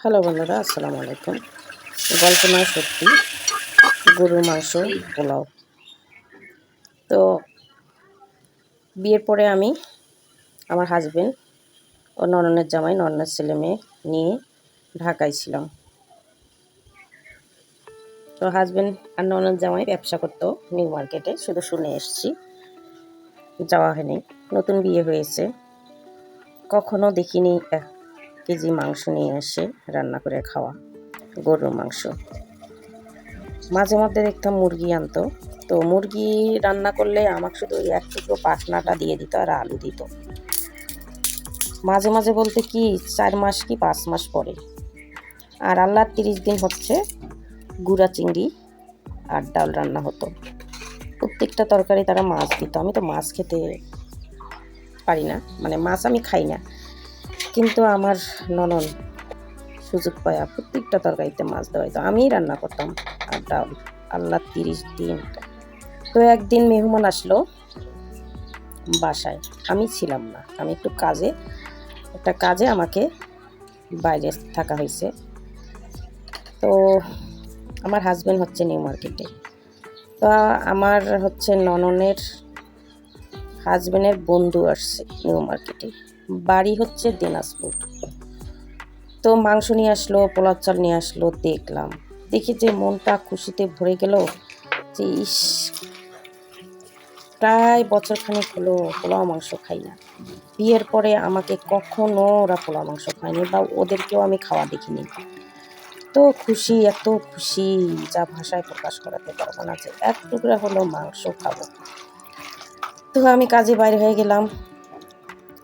Hello বন্ধুরা, আসসালামু আলাইকুম। গল্প নয় সত্যি। গরুর মাংস, পোলাও। তো বিয়ের পরে আমি আমার হাজবেন্ড ও নননের জামাই, নননের ছেলে মেয়ে নিয়ে ঢাকায় ছিলাম। তো হাজবেন্ড আর ননদ জামাই ব্যবসা করতো নিউ মার্কেটে শুধু শুনে এসছি। যাওয়া হয়নি, নতুন বিয়ে হয়েছে। কখনো দেখিনি কেজি মাংস নিয়ে এসে রান্না করে খাওয়া, গরুর মাংস। মাঝে মধ্যে দেখতাম মুরগি আনতো। তো মুরগি রান্না করলে আমাকে শুধু এক টুকরো পাখনাটা দিয়ে দিত আর আলু দিত। মাঝে মাঝে বলতে কি, চার মাস কি পাঁচ মাস পরে। আর আল্লাহর তিরিশ দিন হচ্ছে গুড়া চিংড়ি আর ডাল রান্না হতো। প্রত্যেকটা তরকারি তারা মাছ দিত। আমি তো মাছ খেতে পারি না। মানে মাছ আমি খাই না। কিন্তু আমার ননন সুযোগ পায়া, প্রত্যেকটা তরকারিতে মাছ দেওয়াই তো আমিই রান্না করতাম আর ডাল, আল্লাহ তিরিশ দিন। তো একদিন মেহমান আসলো বাসায়। আমি ছিলাম না, আমি একটু কাজে, একটা কাজে আমাকে বাইরে থাকা হয়েছে তো আমার হাজব্যান্ড হচ্ছে নিউ মার্কেটে তো আমার হচ্ছে নননের হাজব্যান্ডের বন্ধু আসছে নিউ মার্কেটে বাড়ি হচ্ছে দিনাজপুর। তো মাংস নিয়ে আসলো, পোলাও চাল নিয়ে আসলো, দেখলাম। দেখি যে মনটা খুশিতে ভরে গেল যে ইস, প্রায় বছর খানিক হলো পোলাও মাংস খাই না। বিয়ের পরে আমাকে কখনো ওরা পোলাও মাংস খায়নি বা ওদেরকেও আমি খাওয়া দেখিনি। তো খুশি, এত খুশি, যা ভাষায় প্রকাশ করাতে পারব না যে এক টুকরা হলো মাংস খাব। তো আমি কাজে বাইরে হয়ে গেলাম।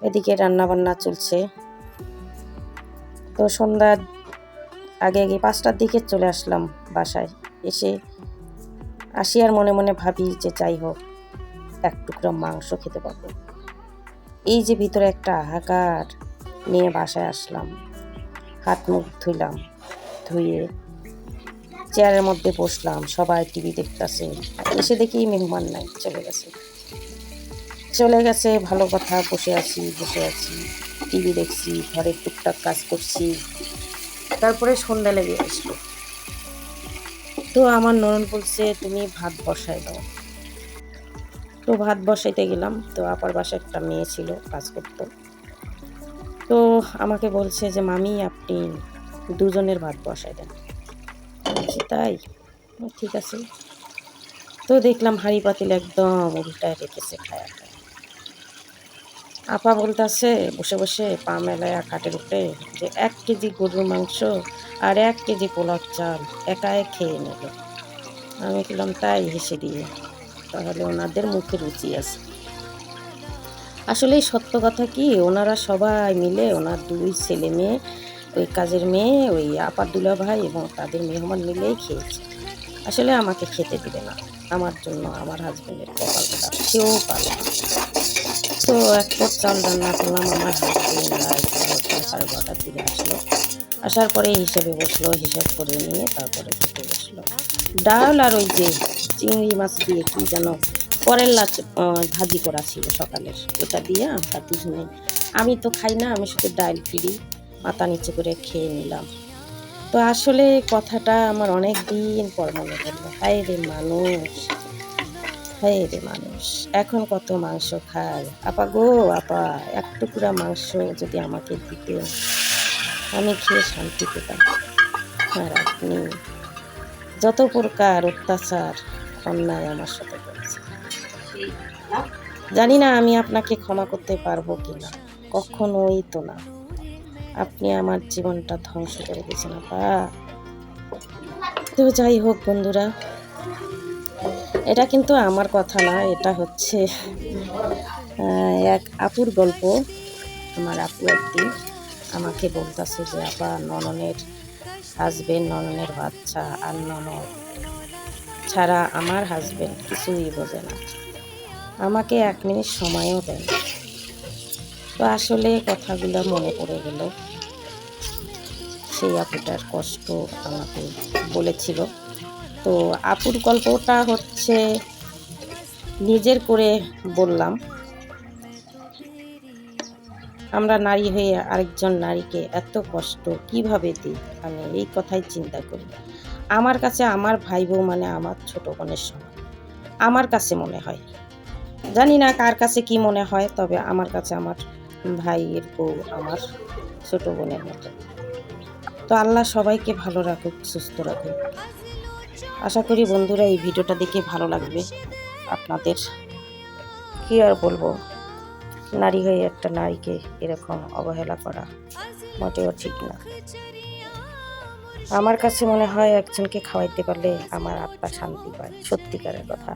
এদিকে রান্না বান্না চলছে। তো সন্ধ্যার আগে আগে পাঁচটার দিকে চলে আসলাম বাসায়। এসে আসি আর মনে মনে ভাবি যে যাই হোক, এক টুকরো মাংস খেতে পারব এই যে ভিতরে একটা হাহাকার নিয়ে বাসায় আসলাম। হাত মুখ ধুইলাম, ধুয়ে চেয়ারের মধ্যে বসলাম, সবাই টিভি দেখতেছে। এসে দেখি মেহমান নাই, চলে গেছে। চলে গেছে, ভালো কথা, বসে আছি বসে আছি, টিভি দেখছি, ঘরে টুকটাক কাজ করছি। তারপরে সন্ধ্যা লেগে আসলো। তো আমার নরন বলছে, তুমি ভাত বসাই দাও। তো ভাত বসাইতে গেলাম। তো আপার বাসায় একটা মেয়ে ছিল, কাজ করতো। তো আমাকে বলছে যে, মামি, আপনি দুজনের ভাত বসাই দেন। তাই? ঠিক আছে। তো দেখলাম হাঁড়ি পাতিল একদম উল্টায় রেখেছে খায়া আপা বলতেছে, বসে বসে পা মেলায় খাটের উপরে যে এক কেজি গরুর মাংস আর এক কেজি পোলাও চাল একাই খেয়ে নেবে। আমি বললাম, তাই হেসে দিয়ে। তাহলে ওনাদের মুখে রুচি আছে। আসলে সত্য কথা কি, ওনারা সবাই মিলে ওনার দুই ছেলে মেয়ে, ওই কাজের মেয়ে, ওই আপার দুলা ভাই এবং তাদের মেহমান মিলেই খেয়েছে। আসলে আমাকে খেতে দিবে না। আমার জন্য, আমার হাজব্যান্ডের কপাল সেও না। তো এক চাল রান্না করলাম আমার সাড়ে বারোটার দিকে আসলো। আসার পরে হিসেবে বসল হিসাব করে নিয়ে তারপরে খেতে বসল। ডাল আর ওই যে চিংড়ি মাছ দিয়ে কি যেন করেলা আহ, ভাজি করা ছিল সকালের। ওটা দিয়ে আমরা দুজনে আমি তো খাই না আমি শুধু ডাল ফিরি মাথা নিচে করে খেয়ে নিলাম। তো আসলে কথাটা আমার অনেক দিন পর মনে পড়ল। হায় রে মানুষ। হায় রে মানুষ। এখন কত মাংস খায়। আপা গো, আপা, এক টুকরা মাংস যদি আমাকে দিতে, আমি খেয়ে শান্তি পেতাম। আর আপনি, যত প্রকার অত্যাচার, অন্যায় আমার সাথে করেছে জানি না আমি আপনাকে ক্ষমা করতে পারব কি না। কখনোই তো না। আপনি আমার জীবনটা ধ্বংস করে দিয়েছেন, আপা। তো যাই হোক বন্ধুরা এটা কিন্তু আমার কথা না, এটা হচ্ছে এক আপুর গল্প। আমার আপু একদিন আমাকে বলতেছে যে, আপা, নননের হাজবেন্ড নননের বাচ্চা আর ননদ ছাড়া আমার হাজবেন্ড কিছুই বোঝে না। আমাকে এক মিনিট সময়ও দেয় তো আসলে কথাগুলো মনে পড়ে গেল। সেই আপুটার কষ্ট আমাকে বলেছিল। তো আপুর গল্পটা হচ্ছে নিজের করে বললাম। আমরা নারী হয়ে আরেকজন নারীকে এত কষ্ট কীভাবে দিই? আমি এই কথাই চিন্তা করি। আমার কাছে আমার ভাই বউ মানে আমার ছোট বোনের সমান। আমার কাছে মনে হয়। জানি না কার কাছে কি মনে হয়, তবে আমার কাছে আমার ভাইয়ের বউ আমার ছোট বোনের মতো। তো আল্লাহ সবাইকে ভালো রাখুক, সুস্থ রাখুক। আশা করি বন্ধুরা এই ভিডিওটা দেখে ভালো লাগবে। আপনাদের কি আর বলব? নারী হয়ে একটা নারীকে এরকম অবহেলা করা মোটেও ঠিক না। আমার কাছে মনে হয় একজনকে খাওয়াইতে পারলে আমার আত্মা শান্তি পায়, সত্যিকারের কথা।